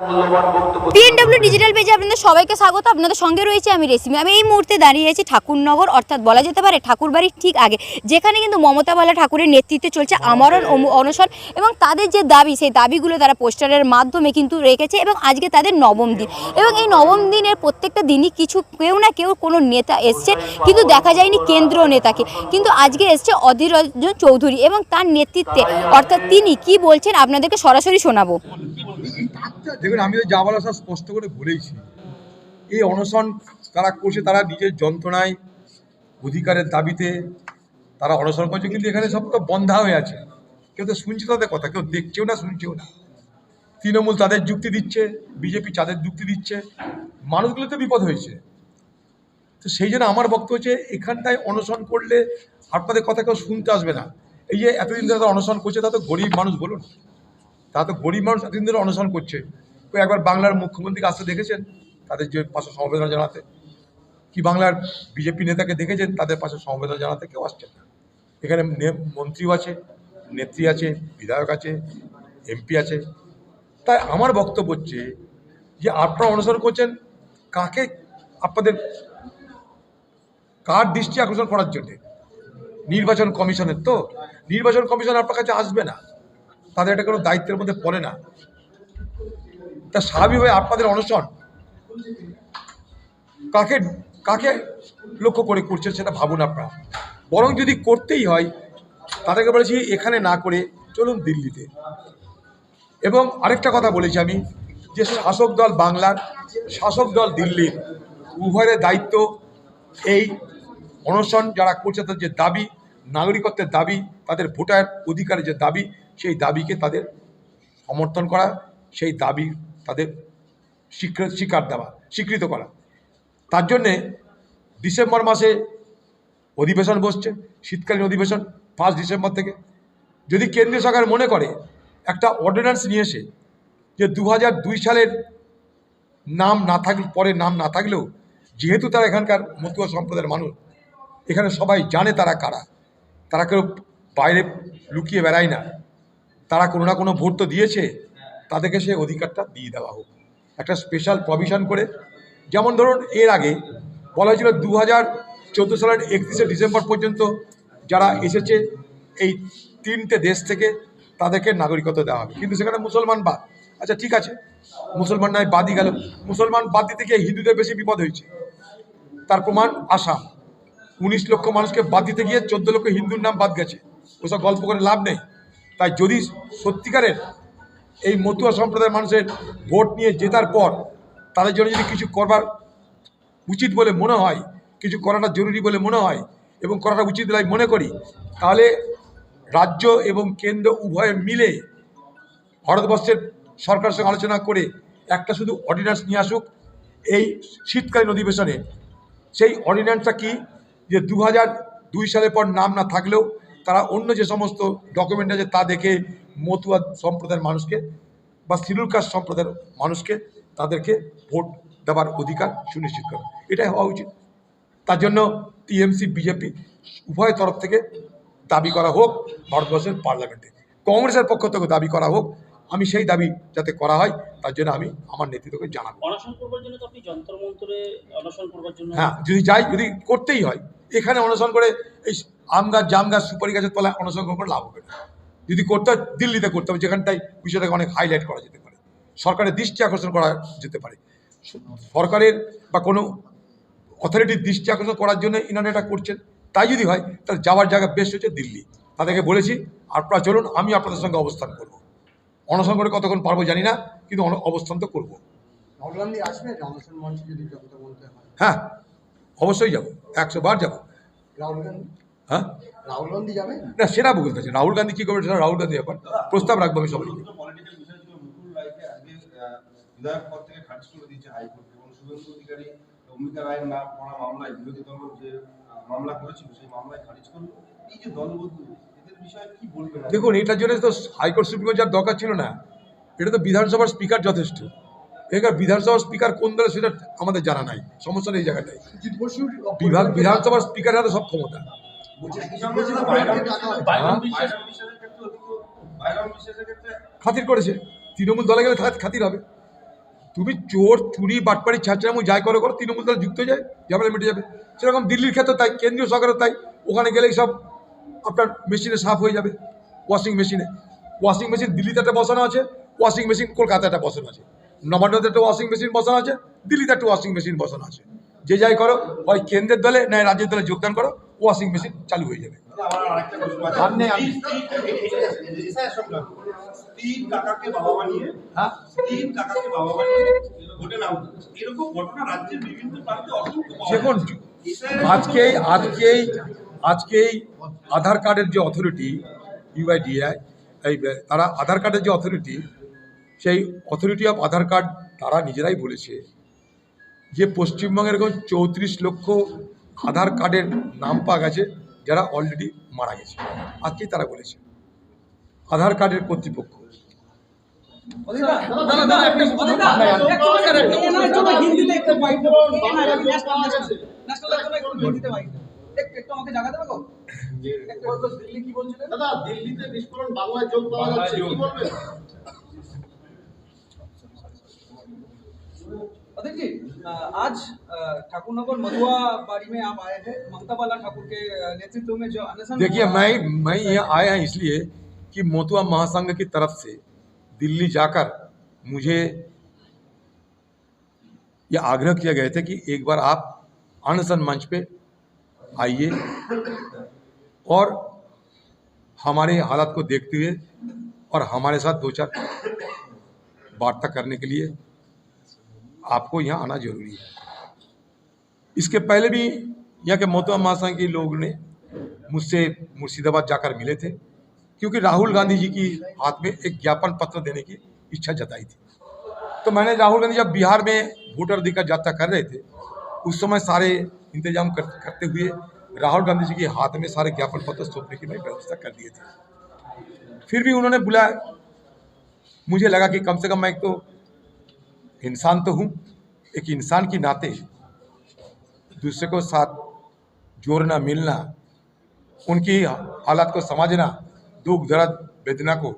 পিএনডব্লিউ digital পেজে আপনাদের সবাইকে স্বাগত। আপনাদের সঙ্গে রয়েছে আমি রেসিমি আমি এই মুহূর্তে দাঁড়িয়ে আছি ঠাকুরনগর, অর্থাৎ বলা যেতে পারে ঠাকুরবাড়ির ঠিক আগে, যেখানে কিন্তু মমতা বালা ঠাকুরের নেতৃত্বে চলছে আমরণ অনশন এবং তাদের যে দাবি, সেই দাবিগুলো তারা পোস্টারের মাধ্যমে কিন্তু রেখেছে এবং আজকে তাদের নবম দিন। এবং এই নবম দিনের প্রত্যেকটা দিনই কিছু কেউ না কেউ কোনো নেতা এসছে কিন্তু দেখা যায়নি কেন্দ্রীয় নেতাকে। কিন্তু আজকে এসছে অধীর রঞ্জন চৌধুরী এবং তার নেতৃত্বে, অর্থাৎ তিনি কি বলছেন আপনাদেরকে সরাসরি শোনাবো। দেখুন, আমি তো যা বলা সব স্পষ্ট করে বলেইছি এই অনশন তারা করছে, তারা নিজের যন্ত্রণায়, অধিকারের দাবিতে তারা অনশন করছে, কিন্তু এখানে সব তো বন্ধা হয়ে আছে। কেউ তো শুনছে তাদের কথা, কেউ দেখছেও না, শুনছেও না। তৃণমূল তাদের যুক্তি দিচ্ছে, বিজেপি তাদের যুক্তি দিচ্ছে, মানুষগুলো তো বিপদ হয়েছে। তো সেই জন্য আমার বক্তব্য হচ্ছে, এখানটায় অনশন করলে আপনাদের কথা কেউ শুনতে আসবে না। এই যে এতদিন ধরে অনশন করছে, তা তো গরিব মানুষ, বলুন। তা তো গরিব মানুষ এতদিন ধরে অনশন করছে। তো একবার বাংলার মুখ্যমন্ত্রীকে আসতে দেখেছেন, তাদের যে পাশে সমবেদনা জানাতে। কি বাংলার বিজেপি নেতাকে দেখেছেন, তাদের পাশে সমবেদনা জানাতে কেউ আসছেন না। এখানে মন্ত্রীও আছে, নেত্রী আছে, বিধায়ক আছে, এমপি আছে। তাই আমার বক্তব্য হচ্ছে যে আপনারা অনুসরণ করছেন, কাকে আপনাদের, কার দৃষ্টি আকর্ষণ করার জন্যে? নির্বাচন কমিশনের তো? নির্বাচন কমিশন আপনার কাছে আসবে না। তাদের এটা কোনো দায়িত্বের মধ্যে পড়ে না। তা স্বাভাবিকভাবে আপনাদের অনশন কাকে কাকে লক্ষ্য করে করছেন সেটা ভাবুন আপনারা। বরং যদি করতেই হয়, তাদেরকে বলেছি এখানে না করে চলুন দিল্লিতে। এবং আরেকটা কথা বলেছি আমি, যে শাসক দল বাংলার, শাসক দল দিল্লির, উভয়ের দায়িত্ব এই অনশন যারা করছে তাদের যে দাবি, নাগরিকত্বের দাবি, তাদের ভোটার অধিকারের যে দাবি সেই দাবিকে তাদের সমর্থন করা, সেই দাবি তাদের স্বীকৃত স্বীকার দেওয়া, স্বীকৃত করা। তার জন্যে ডিসেম্বর মাসে অধিবেশন বসছে, শীতকালীন অধিবেশন ফার্স্ট ডিসেম্বর থেকে। যদি কেন্দ্রীয় সরকার মনে করে একটা অর্ডিন্যান্স নিয়ে এসে যে দু সালের নাম না থাকলে, পরে নাম না থাকলেও, যেহেতু তারা এখানকার মতুয়া সম্প্রদায়ের মানুষ, এখানে সবাই জানে তারা কারা। তারা কেউ বাইরে লুকিয়ে বেড়ায় না। তারা কোনো না কোনো ভোট তো দিয়েছে, তাদেরকে সেই অধিকারটা দিয়ে দেওয়া হোক। একটা স্পেশাল প্রভিশন করে, যেমন ধরুন এর আগে বলা হয়েছিল দু হাজার চোদ্দ সালের একত্রিশে ডিসেম্বর পর্যন্ত যারা এসেছে, এই তিনটে দেশ থেকে তাদেরকে নাগরিকত্ব দেওয়া হবে। কিন্তু সেখানে মুসলমান বাদ। আচ্ছা ঠিক আছে, মুসলমান নয়, বাদই গেল। মুসলমান বাদ দিতে গিয়ে হিন্দুদের বেশি বিপদ হয়েছে। তার প্রমাণ আসাম। উনিশ লক্ষ মানুষকে বাদ দিতে গিয়ে চোদ্দ লক্ষ হিন্দুর নাম বাদ গেছে। ওসব গল্প করে লাভ নেই। তাই যদি সত্যিকারের এই মতুয়া সম্প্রদায়ের মানুষের ভোট নিয়ে জেতার পর তাদের জন্য যদি কিছু করবার উচিত বলে মনে হয়, কিছু করাটা জরুরি বলে মনে হয় এবং করাটা উচিত বলে মনে করি, তাহলে রাজ্য এবং কেন্দ্র উভয়ে মিলে ভারতবর্ষের সরকারের সঙ্গে আলোচনা করে একটা শুধু অর্ডিন্যান্স নিয়ে আসুক এই শীতকালীন অধিবেশনে। সেই অর্ডিন্যান্সটা কি? যে দু দুই সালের পর নাম না থাকলেও তারা অন্য যে সমস্ত ডকুমেন্ট আছে তা দেখে মতুয়া সম্প্রদায়ের মানুষকে বা শিডিউল কাস্ট সম্প্রদায়ের মানুষকে তাদেরকে ভোট দেওয়ার অধিকার সুনিশ্চিত করা। এটাই হওয়া উচিত। তার জন্য টিএমসি, বিজেপি উভয় তরফ থেকে দাবি করা হোক, ভারতবর্ষের পার্লামেন্টে। কংগ্রেসের পক্ষ থেকে দাবি করা হোক আমি সেই দাবি যাতে করা হয় তার জন্য আমি আমার নেতৃত্বকে জানাব। হ্যাঁ যদি যাই যদি করতেই হয় এখানে অনশন করে এই আম গাছ জাম গাছ সুপারি গাছের তলায় অনশন করে লাভ হবে না। যদি করতে হয় দিল্লিতে করতে হবে যেখানটায় বিষয়টাকে অনেক হাইলাইট করা যেতে পারে। সরকারের দৃষ্টি আকর্ষণ করা যেতে পারে। সরকারের বা কোনো অথরিটির দৃষ্টি আকর্ষণ করার জন্য ইনারা এটা করছেন। তাই যদি হয় তাহলে যাওয়ার জায়গা বেস্ট হচ্ছে দিল্লি। তাদেরকে বলেছি আপনারা চলুন আমি আপনাদের সঙ্গে অবস্থান করব। অনশন করে কতক্ষণ পারব জানি না কিন্তু অন- অবস্থান তো করব। রাহুল গান্ধী আসবে? অনশন মঞ্চে যদি যন্ত্র বলতে হয়। হ্যাঁ অবশ্যই যাব একশো বার যাব। রাহুল গান্ধী? হ্যাঁ? রাহুল গান্ধী যাবে? না সেটা বলতে চাচ্ছি রাহুল গান্ধী কী করবে সেটা রাহুল গান্ধী ব্যাপার। প্রস্তাব রাখব আমি সবাইকে। আহ, বিধায়ক পদ থেকে খারিজ করে দিয়েছে হাইকোর্ট। এবং শুভেন্দু অধিকারী অম্বিকা রায়ের নাম করা মামলায় বিরোধী দল যে মামলা করেছিল সেই মামলায় খারিজ করল। এই যে দলবন্ধু দেখুন এটার জন্য তো হাইকোর্ট সুপ্রিম কোর্ট যার দরকার ছিল না। এটা তো বিধানসভার স্পিকার যথেষ্ট। এখানে বিধানসভার স্পিকার কোন দলে সেটা আমাদের জানা নাই। সমস্যা নেই এই বসুর বিভাগ বিধানসভার স্পিকার হাতে সব ক্ষমতা। হয়। খাতির করেছে। তৃণমূল দলে গেলে খাতির হবে। তুমি চোর চুরি বাটপাড়ি ছাঁচড়ামু যাই করো করো তৃণমূল দল যুক্ত যায় ঝামেলা মিটে যাবে। সেরকম দিল্লির ক্ষেত্রে তাই কেন্দ্রীয় সরকারও তাই। ওখানে গেলেই সব আপনার মেশিনে সাফ হয়ে যাবে ওয়াশিং মেশিনে ওয়াশিং মেশিন দিল্লিতে একটা বসানো আছে ওয়াশিং মেশিন কলকাতাতে একটা বসানো আছে। নবান্নতে একটা ওয়াশিং মেশিন বসানো আছে দিল্লিতে একটা ওয়াশিং মেশিন বসানো আছে। যে যাই করো হয় কেন্দ্রের দলে না রাজ্যের দলে যোগদান করো ওয়াশিং মেশিন চালু হয়ে যাবে। হ্যাঁ? দেখুন আজকেই আজকেই আজকেই আধার কার্ডের যে অথরিটি ইউআইডিআই এই তারা আধার কার্ডের যে অথরিটি সেই অথরিটি অফ আধার কার্ড তারা নিজেরাই বলেছে যে পশ্চিমবঙ্গের এরকম চৌত্রিশ লক্ষ আধার কার্ডের নাম পাওয়া গেছে যারা অলরেডি মারা গেছে। আজকেই তারা বলেছে। আধার কার্ডের কর্তৃপক্ষ। হিন্দিতে আমাকে জায়গা দেবে গো দিল্লি কি বলছিলেন দাদা দিল্লিতে বিস্ফোরণ বাংলায় যোগ পাওয়া যাচ্ছে কি বলবেন अदित जी अ, आज अ, ठाकुरनगर मधुआ बाड़ी में आप आए थे ममता बाला ठाकुर के अ, नेतृत्व में जो अनशन देखिए हुआ- मैं मैं यहाँ आया हूँ इसलिए कि मोतुआ महासंघ की तरफ से दिल्ली जाकर मुझे यह आग्रह किया गया था कि एक बार आप अनशन मंच पे आइए। और हमारे हालात को देखते हुए और हमारे साथ दो चार वार्ता करने के लिए आपको यहाँ आना ज़रूरी है। इसके पहले भी यहाँ के मोतवा महासंघ के लोग ने मुझसे मुर्शिदाबाद जाकर मिले थे, क्योंकि राहुल गांधी जी की हाथ में एक ज्ञापन पत्र देने की इच्छा जताई थी। तो मैंने राहुल गांधी जब बिहार में वोटर अधिकार यात्रा कर रहे थे, उस समय सारे इंतज़ाम कर, करते हुए राहुल गांधी जी के हाथ में सारे ज्ञापन पत्र सौंपने की मैं व्यवस्था कर दिए थे। फिर भी उन्होंने बुलाया। मुझे लगा कि कम से कम मैं एक तो इंसान तो हूँ एक इंसान की नाते दूसरे को साथ जोड़ना मिलना उनकी हालात को समझना दुख दर्द वेदना को